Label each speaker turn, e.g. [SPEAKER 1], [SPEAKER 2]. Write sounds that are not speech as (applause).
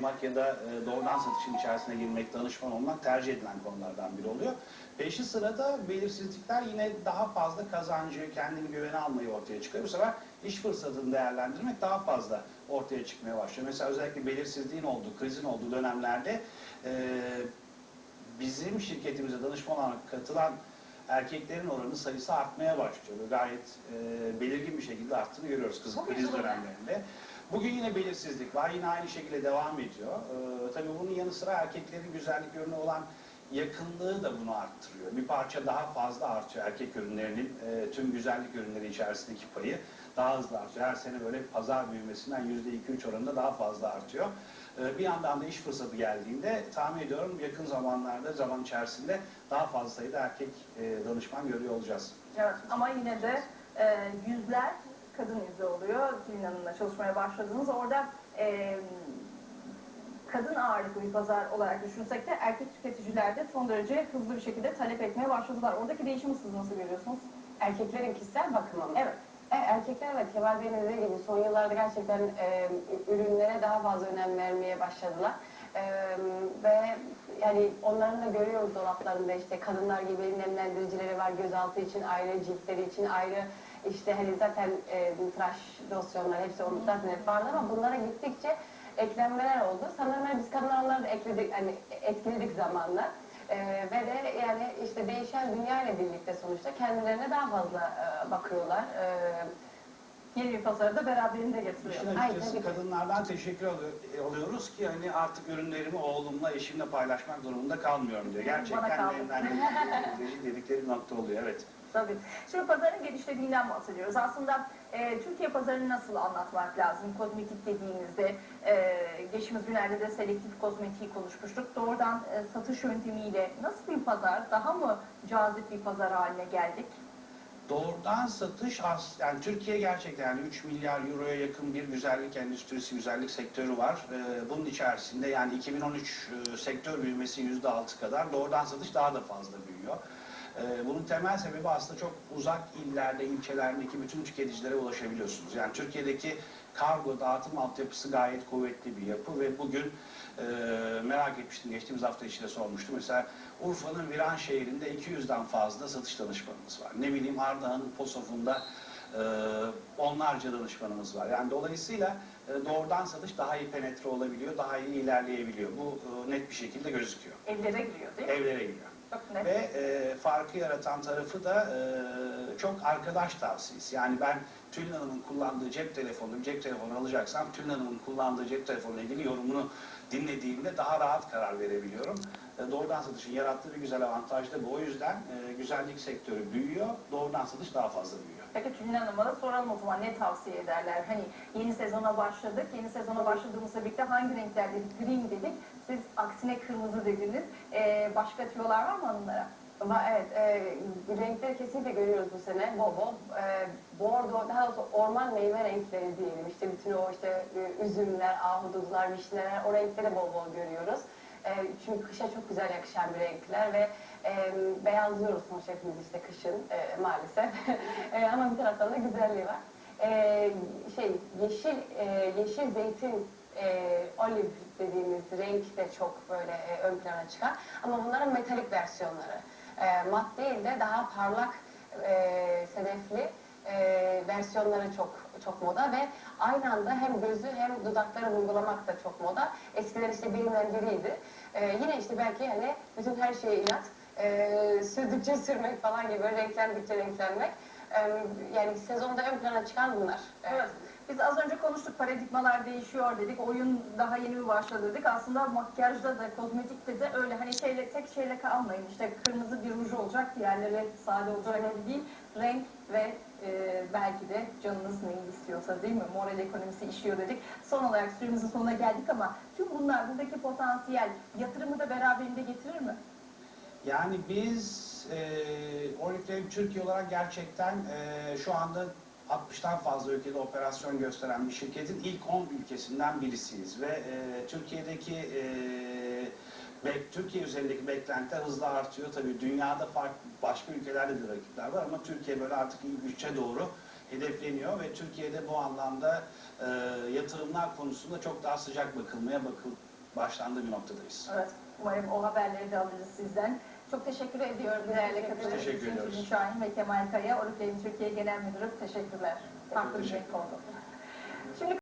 [SPEAKER 1] duymak ya da e, doğrudan satışın içerisine girmek, danışman olmak tercih edilen konulardan biri oluyor. Peşi sırada belirsizlikler yine daha fazla kazancı, kendini güvene almayı ortaya çıkıyor. Bu sefer iş fırsatını değerlendirmek daha fazla ortaya çıkmaya başlıyor. Mesela özellikle belirsizliğin olduğu, krizin olduğu dönemlerde e, bizim şirketimize danışman olarak katılan erkeklerin oranı sayısı artmaya başlıyor. Gayet e, belirgin bir şekilde arttığını görüyoruz kız kriz dönemlerinde. Bugün yine belirsizlik var. Yine aynı şekilde devam ediyor. Ee, tabii bunun yanı sıra erkeklerin güzellik ürünü olan yakınlığı da bunu arttırıyor. Bir parça daha fazla artıyor erkek ürünlerinin e, tüm güzellik ürünleri içerisindeki payı daha hızlı artıyor. Her sene böyle pazar büyümesinden %2-3 oranında daha fazla artıyor. Ee, bir yandan da iş fırsatı geldiğinde tahmin ediyorum yakın zamanlarda zaman içerisinde daha fazla sayıda erkek e, danışman görüyor olacağız.
[SPEAKER 2] Evet ama yine de e, yüzler kadın yüzü oluyor. Tülin Hanım'la çalışmaya başladınız. Orada e, kadın ağırlıklı bir pazar olarak düşünsek de erkek tüketiciler de son derece hızlı bir şekilde talep etmeye başladılar. Oradaki değişimi siz nasıl görüyorsunuz?
[SPEAKER 3] Erkeklerin kişisel bakımı mı?
[SPEAKER 2] Evet.
[SPEAKER 3] E, erkekler evet Kemal Bey'in dediği gibi son yıllarda gerçekten e, ürünlere daha fazla önem vermeye başladılar. E, ve yani onların da görüyoruz dolaplarında işte kadınlar gibi nemlendiricileri var gözaltı için ayrı, ciltleri için ayrı işte hani zaten e, tıraş losyonlar hepsi onu zaten hep vardı ama bunlara gittikçe eklenmeler oldu. Sanırım hani biz kadınlar onları da ekledik, hani etkiledik zamanla. Ee, ve de yani işte değişen dünya ile birlikte sonuçta kendilerine daha fazla e, bakıyorlar. Ee,
[SPEAKER 2] Yeni bir pazarı da beraberinde getiriyor.
[SPEAKER 1] İşin
[SPEAKER 3] Ay,
[SPEAKER 1] açıkçası
[SPEAKER 3] tabii
[SPEAKER 1] kadınlardan teşekkür alıyor- alıyoruz ki hani artık ürünlerimi oğlumla, eşimle paylaşmak durumunda kalmıyorum diyor. Gerçekten
[SPEAKER 2] kaldı. (laughs)
[SPEAKER 1] elinden dedikleri, nokta oluyor evet.
[SPEAKER 2] Tabii. Şimdi pazarın genişlediğinden bahsediyoruz. Aslında e, Türkiye pazarını nasıl anlatmak lazım? Kozmetik dediğimizde, e, geçtiğimiz günlerde de selektif kozmetiği konuşmuştuk. Doğrudan e, satış yöntemiyle nasıl bir pazar, daha mı cazip bir pazar haline geldik?
[SPEAKER 1] Doğrudan satış yani Türkiye gerçekten yani 3 milyar euroya yakın bir güzellik endüstrisi, güzellik sektörü var. Ee, bunun içerisinde yani 2013 e, sektör büyümesi %6 kadar, doğrudan satış daha da fazla büyüyor. Ee, bunun temel sebebi aslında çok uzak illerde, ilçelerdeki bütün tüketicilere ulaşabiliyorsunuz. Yani Türkiye'deki kargo dağıtım altyapısı gayet kuvvetli bir yapı ve bugün e, merak etmiştim, geçtiğimiz hafta içinde sormuştum. Mesela Urfa'nın Viran şehrinde 200'den fazla satış danışmanımız var. Ne bileyim Ardahan'ın Posof'unda e, onlarca danışmanımız var. Yani dolayısıyla e, doğrudan satış daha iyi penetre olabiliyor, daha iyi ilerleyebiliyor. Bu e, net bir şekilde gözüküyor.
[SPEAKER 2] Evlere giriyor değil mi?
[SPEAKER 1] Evlere giriyor. Ve e, farkı yaratan tarafı da e, çok arkadaş tavsiyesi. Yani ben Tülin Hanım'ın kullandığı cep telefonu, cep telefonu alacaksam Tülin Hanım'ın kullandığı cep telefonuyla ilgili yorumunu dinlediğimde daha rahat karar verebiliyorum. E, doğrudan satışın yarattığı bir güzel avantaj da bu. O yüzden e, güzellik sektörü büyüyor, doğrudan satış daha fazla büyüyor.
[SPEAKER 2] Peki Tülin Hanım'a da soralım o zaman ne tavsiye ederler? Hani yeni sezona başladık. Yeni sezona başladığımızda birlikte hangi renkler dedik? Mi dedik? Siz aksine kırmızı dediniz. Ee, başka tüyolar var mı hanımlara?
[SPEAKER 3] Ama evet, e, renkleri kesinlikle görüyoruz bu sene bol bol. E, bordo, daha doğrusu orman meyve renkleri diyelim. İşte bütün o işte e, üzümler, ahududular, vişneler, o renkleri bol bol görüyoruz. E, çünkü kışa çok güzel yakışan bir renkler ve e, beyazlıyoruz sonuçta hepimiz işte kışın e, maalesef. (laughs) E, ama bir taraftan da güzelliği var. E, şey, yeşil, e, yeşil zeytin e, olive dediğimiz renk de çok böyle e, ön plana çıkar. Ama bunların metalik versiyonları. E, mat değil de daha parlak e, sedefli e, versiyonları çok çok moda ve aynı anda hem gözü hem dudakları vurgulamak da çok moda. Eskiden işte birinden biriydi. E, yine işte belki hani bütün her şeye inat, e, sürdükçe sürmek falan gibi renklendikçe renklenmek. E, yani sezonda ön plana çıkan bunlar.
[SPEAKER 2] Evet. Biz az önce konuştuk paradigmalar değişiyor dedik. Oyun daha yeni mi başladı dedik. Aslında makyajda da kozmetikte de öyle hani şeyle tek şeyle kalmayın. İşte kırmızı bir ruj olacak, diğerleri sade olacak gibi değil. Renk ve e, belki de canınız neyi istiyorsa değil mi? Moral ekonomisi işiyor dedik. Son olarak süremizin sonuna geldik ama tüm bunlar buradaki potansiyel yatırımı da beraberinde getirir mi?
[SPEAKER 1] Yani biz e, Oriflame Türkiye olarak gerçekten e, şu anda 60'tan fazla ülkede operasyon gösteren bir şirketin ilk 10 ülkesinden birisiyiz ve e, Türkiye'deki e, Türkiye üzerindeki beklentiler hızla artıyor. Tabii dünyada farklı başka ülkelerde de rakipler var ama Türkiye böyle artık ilk doğru hedefleniyor ve Türkiye'de bu anlamda e, yatırımlar konusunda çok daha sıcak bakılmaya bakıl başlandığı bir noktadayız.
[SPEAKER 2] Evet, umarım o haberleri de alırız sizden. Çok teşekkür ediyorum değerli
[SPEAKER 3] Teşekkür
[SPEAKER 2] katılımcı
[SPEAKER 1] Teşekkür ediyoruz.
[SPEAKER 2] Şahin ve Kemal Kaya, Oriflame Türkiye Genel Müdürü. Teşekkürler. Farklı bir renk oldu. Şimdi